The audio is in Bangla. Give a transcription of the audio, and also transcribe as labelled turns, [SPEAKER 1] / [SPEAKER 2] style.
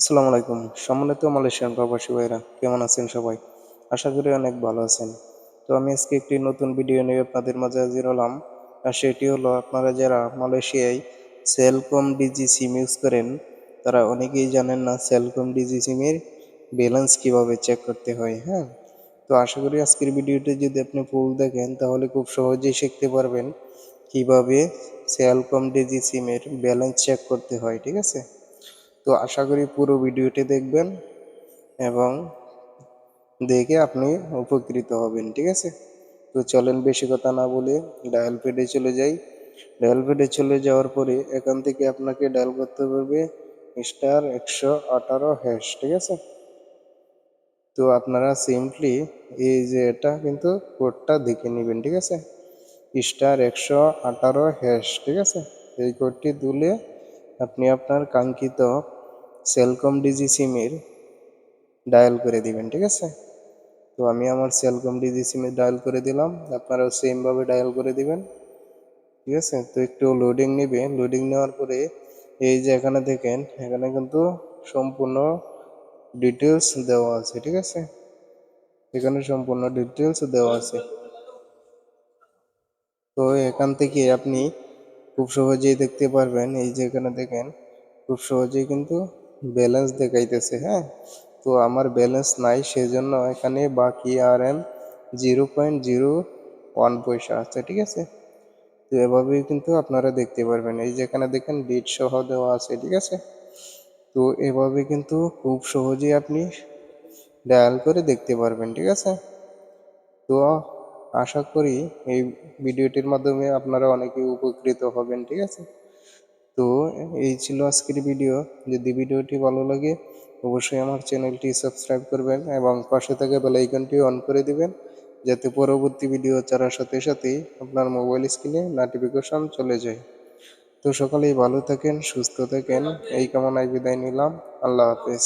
[SPEAKER 1] আসসালামু আলাইকুম। সম্মানিত মালয়েশিয়ান প্রবাসী ভাইরা কেমন আছেন সবাই? আশা করি অনেক ভালো আছেন। তো আমি আজকে একটি নতুন ভিডিও নিয়ে আপনাদের মাঝে হাজির হলাম, আর সেটি হলো আপনারা যারা মালয়েশিয়ায় সেলকম ডিজি সিম ইউজ করেন, তারা অনেকেই জানেন না সেলকম ডিজি সিমের ব্যালেন্স কীভাবে চেক করতে হয় হ্যাঁ? তো আশা করি আজকের ভিডিওটি যদি আপনি ফুল দেখেন, তাহলে খুব সহজেই শিখতে পারবেন কীভাবে সেলকম ডিজি সিমের ব্যালেন্স চেক করতে হয়, ঠিক আছে? তো আশা করি পুরো ভিডিওটি দেখবেন এবং দেখে আপনি উপকৃত হবেন, ঠিক আছে? তো চলেন বেশি কথা না বলে ডায়াল পেডে চলে যাই। ডায়াল পেডে চলে যাওয়ার পরে এখান থেকে আপনাকে ডায়াল করতে পারবে স্টার একশো আঠারো হ্যাশ ঠিক আছে? তো আপনারা সিম্পলি এই যে এটা কিন্তু কোডটা দেখে নেবেন, ঠিক আছে? স্টার একশো আঠারো হ্যাশ ঠিক আছে? এই কোডটি তুলে আপনি আপনার কাঙ্ক্ষিত সেলকম ডিজি সিমের ডায়াল করে দিবেন, ঠিক আছে? তো আমি আমার সেলকম ডিজি সিমে ডায়াল করে দিলাম, আপনারাও সেমভাবে ডায়াল করে দিবেন, ঠিক আছে? তো একটু লোডিং নেবে লোডিং নেওয়ার পরে এই যে এখানে দেখেন, এখানে কিন্তু সম্পূর্ণ ডিটেলস দেওয়া আছে, ঠিক আছে? এখানে সম্পূর্ণ ডিটেলস দেওয়া আছে। তো এখান থেকে আপনি খুব সহজেই দেখতে পারবেন, এই যে এখানে দেখেন, খুব সহজেই কিন্তু ব্যালেন্স দেখাইতেছে হ্যাঁ? তো আমার ব্যালেন্স নাই, সেজন্য এখানে বাকি R M zero point zero one পয়সা আছে, ঠিক আছে? তো এভাবেই কিন্তু আপনারা দেখতে পারবেন। এই যেখানে দেখেন ডেট সহ দেওয়া আছে, ঠিক আছে? তো এভাবে কিন্তু খুব সহজেই আপনি ডায়াল করে দেখতে পারবেন, ঠিক আছে? তো আশা করি এই ভিডিওটির মাধ্যমে আপনারা অনেকে উপকৃত হবেন, ঠিক আছে? তো এই ছিল আজকের ভিডিও যদি ভিডিওটি ভালো লাগে, অবশ্যই আমার চ্যানেলটি সাবস্ক্রাইব করবেন এবং পাশে থাকা বেলাইকনটি অন করে দিবেন, যাতে পরবর্তী ভিডিও ছাড়ার সাথে সাথেই আপনার মোবাইল স্ক্রিনে নোটিফিকেশন চলে যায়। তো সকলেই ভালো থাকেন, সুস্থ থাকেন, এই কামনায় বিদায় নিলাম। আল্লাহ হাফেজ।